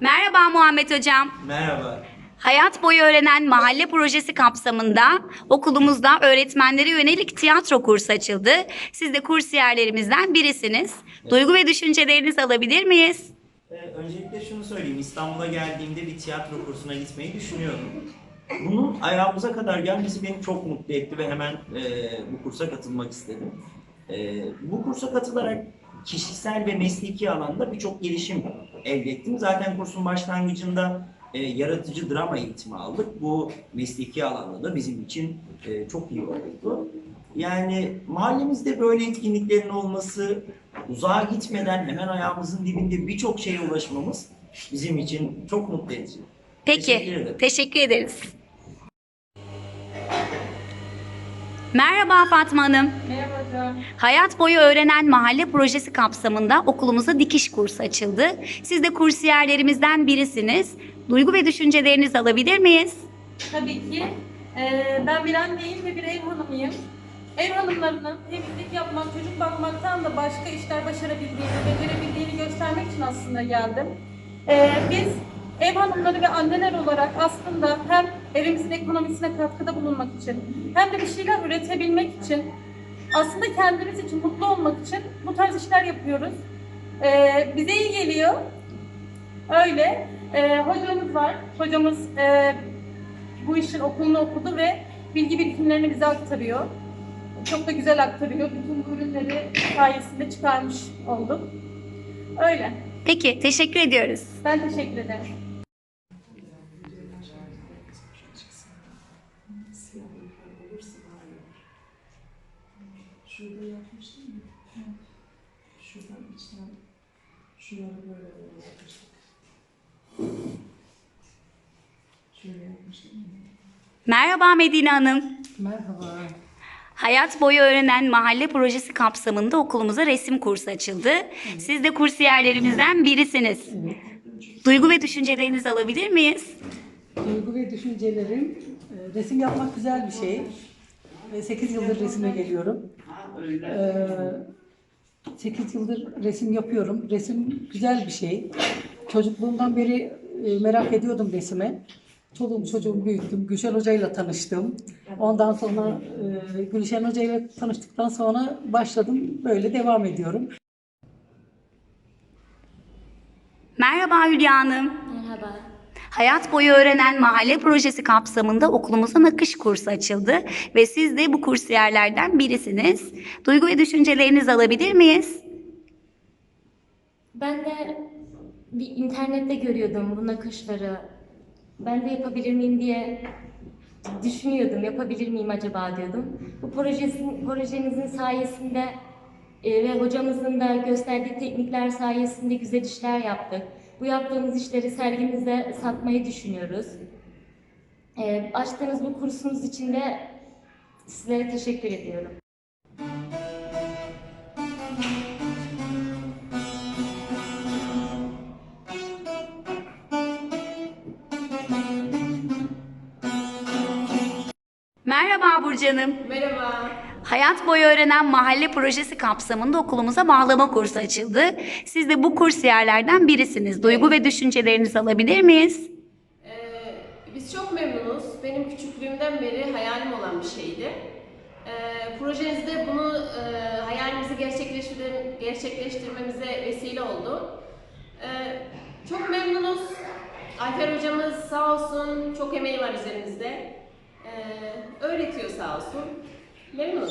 Merhaba Muhammed Hocam. Merhaba. Hayat boyu öğrenen mahalle projesi kapsamında okulumuzda öğretmenlere yönelik tiyatro kursu açıldı. Siz de kursiyerlerimizden birisiniz. Duygu ve düşüncelerinizi alabilir miyiz? Ee, öncelikle şunu söyleyeyim. İstanbul'a geldiğimde bir tiyatro kursuna gitmeyi düşünüyordum. Bunun ayağımıza kadar gelmesi beni çok mutlu etti ve hemen e, bu kursa katılmak istedim. E, bu kursa katılarak kişisel ve mesleki alanda birçok gelişim elde ettim. Zaten kursun başlangıcında e, yaratıcı drama eğitimi aldık. Bu mesleki alanda da bizim için e, çok iyi oldu. Yani mahallemizde böyle etkinliklerin olması, uzağa gitmeden hemen ayağımızın dibinde birçok şeye ulaşmamız bizim için çok mutlu edici. Peki, Teşekkür ederim. teşekkür ederiz. Merhaba Fatma Hanım. Merhaba hocam. Hayat boyu öğrenen mahalle projesi kapsamında okulumuza dikiş kursu açıldı. Siz de kursiyerlerimizden birisiniz. Duygu ve düşüncelerinizi alabilir miyiz? Tabii ki. Ee, ben bir anneyim ve bir ev hanımıyım. Ev hanımlarının temizlik yapmak, çocuk bakmaktan da başka işler başarabildiğini, becerebildiğini göstermek için aslında geldim. Ee, biz ev hanımları ve anneler olarak aslında hem evimizin ekonomisine katkıda bulunmak için hem de bir şeyler üretebilmek için aslında kendimiz için mutlu olmak için bu tarz işler yapıyoruz. Ee, bize iyi geliyor. Öyle. Ee, hocamız var. Hocamız e, bu işin okulunu okudu ve bilgi birikimlerini bize aktarıyor. Çok da güzel aktarıyor. Bütün bu ürünleri sayesinde çıkarmış olduk. Öyle. Peki, teşekkür ediyoruz. Ben teşekkür ederim. Şurada yapmıştım ya. Şuradan içten şuraları böyle böyle yapmıştık. Şöyle yapmıştım. ya. Merhaba Medine Hanım. Merhaba. Hayat boyu öğrenen mahalle projesi kapsamında okulumuza resim kursu açıldı. Siz de kursiyerlerimizden birisiniz. Duygu ve düşüncelerinizi alabilir miyiz? Duygu ve düşüncelerim. E, Resim yapmak güzel bir şey. Ve 8 yıldır resime geliyorum. 8 yıldır resim yapıyorum. Resim güzel bir şey. Çocukluğumdan beri e, merak ediyordum resime. Çoluğum çocuğum büyüttüm. Gülşen Hoca ile tanıştım. Ondan sonra e, Gülşen Hoca ile tanıştıktan sonra başladım. Böyle devam ediyorum. Merhaba Hülya Hanım. Hayat boyu öğrenen mahalle projesi kapsamında okulumuza nakış kursu açıldı ve siz de bu kursiyerlerden birisiniz. Duygu ve düşüncelerinizi alabilir miyiz? Ben de bir internette görüyordum bu nakışları. Ben de yapabilir miyim diye düşünüyordum. Yapabilir miyim acaba diyordum. Bu projesin, projenizin sayesinde e, ve hocamızın da gösterdiği teknikler sayesinde güzel işler yaptık. Bu yaptığımız işleri sergimizde satmayı düşünüyoruz. E, açtığınız bu kursunuz için de sizlere teşekkür ediyorum. Merhaba Burcu Hanım. Merhaba. Hayat boyu öğrenen mahalle projesi kapsamında okulumuza bağlama kursu açıldı. Siz de bu kursiyerlerden birisiniz. Duygu ve düşüncelerinizi alabilir miyiz? Ee, biz çok memnunuz. Benim küçüklüğümden beri hayalim olan bir şeydi. Ee, projenizde bunu e, hayalimizi gerçekleştir gerçekleştirmemize vesile oldu. Ee, çok memnunuz. Ayfer hocamız sağ olsun çok emeği var üzerimizde. Ee, öğretiyor sağ olsun. Memnunuz.